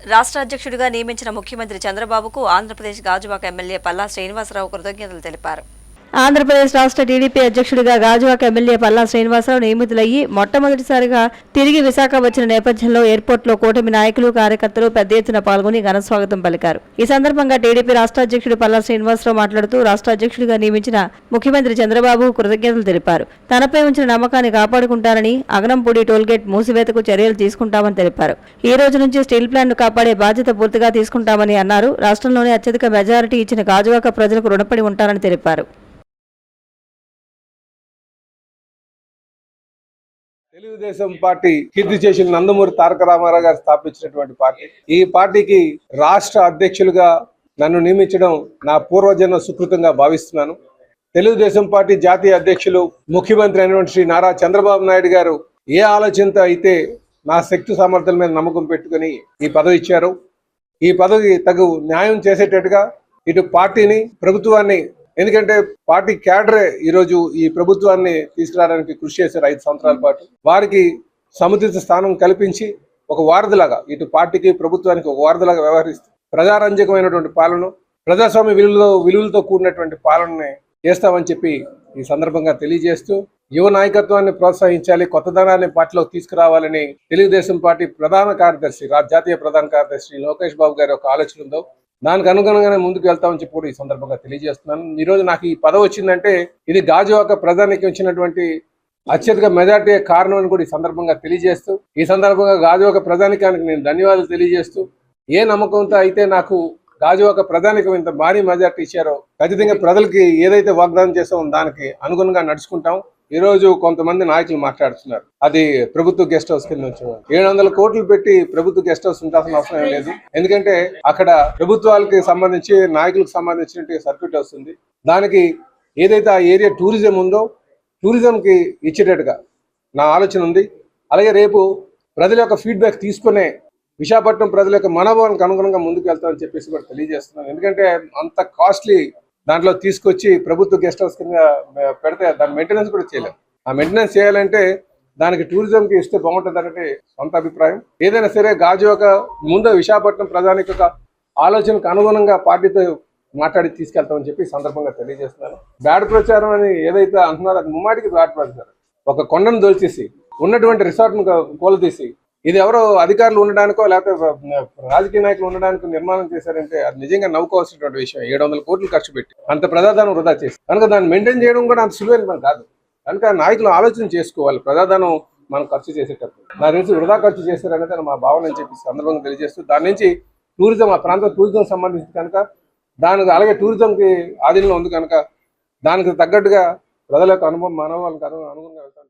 రాష్ట్ర అధ్యక్షుడిగా నియమించిన ముఖ్యమంత్రి చంద్రబాబుకు ఆంధ్రప్రదేశ్ గాజువాక ఎమ్మెల్యే పల్లా శ్రీనివాసరావు కృతజ్ఞతలు తెలిపారు. ఆంధ్రప్రదేశ్ రాష్ట్ర టీడీపీ అధ్యక్షుడిగా గాజువాక ఎమ్మెల్యే పల్లా శ్రీనివాసరావు నియమితులయ్యి మొట్టమొదటిసారిగా తిరిగి విశాఖ వచ్చిన నేపథ్యంలో ఎయిర్పోర్ట్లో కూటమి నాయకులు కార్యకర్తలు పెద్ద ఎత్తున పాల్గొని ఘనస్వాగతం పలికారు. ఈ సందర్భంగా టీడీపీ రాష్ట్ర అధ్యక్షుడు పల్లా శ్రీనివాసరావు మాట్లాడుతూ రాష్ట్ర అధ్యక్షుడిగా నియమించిన ముఖ్యమంత్రి చంద్రబాబు కృతజ్ఞతలు తెలిపారు. తనపై ఉంచిన నమ్మకాన్ని కాపాడుకుంటారని అగనంపూడి టోల్గేట్ మూసివేతకు చర్యలు తీసుకుంటామని తెలిపారు. ఈ రోజు నుంచి స్టీల్ ప్లాంట్ కాపాడే బాధ్యత పూర్తిగా తీసుకుంటామని అన్నారు. రాష్ట్రంలోనే అత్యధిక మెజారిటీ ఇచ్చిన గాజువాక ప్రజలకు రుణపడి ఉంటారని తెలిపారు. తెలుగుదేశం పార్టీ కీర్తి చేసిన నందమూరి తారక రామారావు గారు స్థాపించినటువంటి పార్టీ. ఈ పార్టీకి రాష్ట్ర అధ్యక్షులుగా నన్ను నియమించడం నా పూర్వజన్మ సుకృతంగా భావిస్తున్నాను. తెలుగుదేశం పార్టీ జాతీయ అధ్యక్షులు ముఖ్యమంత్రి అయినటువంటి శ్రీ నారా చంద్రబాబు నాయుడు గారు ఏ ఆలోచనతో అయితే నా శక్తి సామర్థ్యాల మీద నమ్మకం పెట్టుకుని ఈ పదవి ఇచ్చారు ఈ పదవి తగు న్యాయం చేసేటట్టుగా ఇటు పార్టీని ప్రభుత్వాన్ని ఎందుకంటే పార్టీ క్యాడరే ఈరోజు ఈ ప్రభుత్వాన్ని తీసుకురావడానికి కృషి చేశారు ఐదు సంవత్సరాల పాటు. వారికి సముచిత స్థానం కల్పించి ఒక వారధిలాగా ఇటు పార్టీకి ప్రభుత్వానికి ఒక వారధిలాగా వ్యవహరిస్తూ ప్రజారంజకమైనటువంటి పాలన ప్రజాస్వామ్య విలువలో విలువలతో కూడినటువంటి పాలనని చేస్తామని చెప్పి ఈ సందర్భంగా తెలియజేస్తూ యువ నాయకత్వాన్ని ప్రోత్సహించాలి కొత్తదనాన్ని పార్టీలోకి తీసుకురావాలని తెలుగుదేశం పార్టీ ప్రధాన కార్యదర్శి రా- జాతీయ ప్రధాన కార్యదర్శి లోకేష్ బాబు గారి ఒక ఆలోచన ఉందో దానికి అనుగుణంగానే ముందుకు వెళ్తామని చెప్పి కూడా ఈ సందర్భంగా తెలియజేస్తున్నాను. ఈరోజు నాకు ఈ పదవి వచ్చిందంటే ఇది గాజువాక ప్రధానికి వచ్చినటువంటి అత్యధిక మెజార్టీ కారణం అని కూడా ఈ సందర్భంగా తెలియజేస్తూ ఈ సందర్భంగా గాజువాక ప్రధానికానికి నేను ధన్యవాదాలు తెలియజేస్తూ ఏ నమ్మకంతో అయితే నాకు గాజువాక ప్రధానికం ఇంత భారీ మెజార్టీ ఇచ్చారో ఖచ్చితంగా ప్రజలకి ఏదైతే వాగ్దానం చేస్తామో దానికి అనుగుణంగా నడుచుకుంటాం. ఈ రోజు కొంతమంది నాయకులు మాట్లాడుతున్నారు. అది ప్రభుత్వ గెస్ట్ హౌస్ కింద వచ్చేవారు ఏడు వందల కోట్లు పెట్టి ప్రభుత్వ గెస్ట్ హౌస్ ఉండాల్సిన అవసరం ఏం లేదు. ఎందుకంటే అక్కడ ప్రభుత్వాలకి సంబంధించి నాయకులకు సంబంధించిన సర్క్యూట్ వస్తుంది. దానికి ఏదైతే ఆ ఏరియా టూరిజం ఉందో టూరిజంకి ఇచ్చేటట్టుగా నా ఆలోచన ఉంది. అలాగే రేపు ప్రజల యొక్క ఫీడ్బ్యాక్ తీసుకునే విశాఖపట్నం ప్రజల యొక్క మనోభావానికి అనుగుణంగా ముందుకు వెళ్తామని చెప్పేసి కూడా తెలియజేస్తున్నాను. ఎందుకంటే అంత కాస్ట్లీ దాంట్లో తీసుకొచ్చి ప్రభుత్వ గెస్ట్ హౌస్ కింద పెడితే దాని మెయింటెనెన్స్ కూడా చేయలేం ఆ మెయింటెనెన్స్ చేయాలంటే దానికి టూరిజంకి ఇస్తే బాగుంటుంది అనేది సొంత అభిప్రాయం. ఏదైనా సరే గాజు ఒక ముందు విశాఖపట్నం ప్రధానికి ఒక ఆలోచనకు అనుగుణంగా పార్టీతో మాట్లాడి తీసుకెళ్తామని చెప్పి సందర్భంగా తెలియజేస్తున్నాను. బ్యాడ్ ప్రచారం అని ఏదైతే అంటున్నారో అది ముమ్మాటికి బ్యాడ్ ప్రచారం. ఒక కొండను దొలిచేసి ఉన్నటువంటి రిసార్ట్ను తీసి ఇది ఎవరో అధికారులు ఉండడానికో లేకపోతే రాజకీయ నాయకులు ఉండడానికి నిర్మాణం చేశారంటే అది నిజంగా నవ్వుకోవాల్సినటువంటి విషయం. ఏడు వందల కోట్లు ఖర్చు పెట్టి అంత ప్రజాధనం వృధా చేసి. కనుక దాన్ని మెయింటైన్ చేయడం కూడా అంత సులువైన పని కాదు. కనుక నాయకులు ఆలోచన చేసుకోవాలి. ప్రజాధనం మనం ఖర్చు చేసేటప్పుడు. దాని నుంచి వృధా ఖర్చు చేశారనేది మా భావన అని చెప్పి సందర్భంగా తెలియజేస్తూ దాని నుంచి టూరిజం ఆ ప్రాంతం టూరిజం సంబంధించి కనుక దానికి అలాగే టూరిజంకి ఆధీనంలో ఉంది కనుక దానికి తగ్గట్టుగా ప్రజల యొక్క అనుభవం మానవాళ్ళకి అనుగుణంగా వెళ్తాను.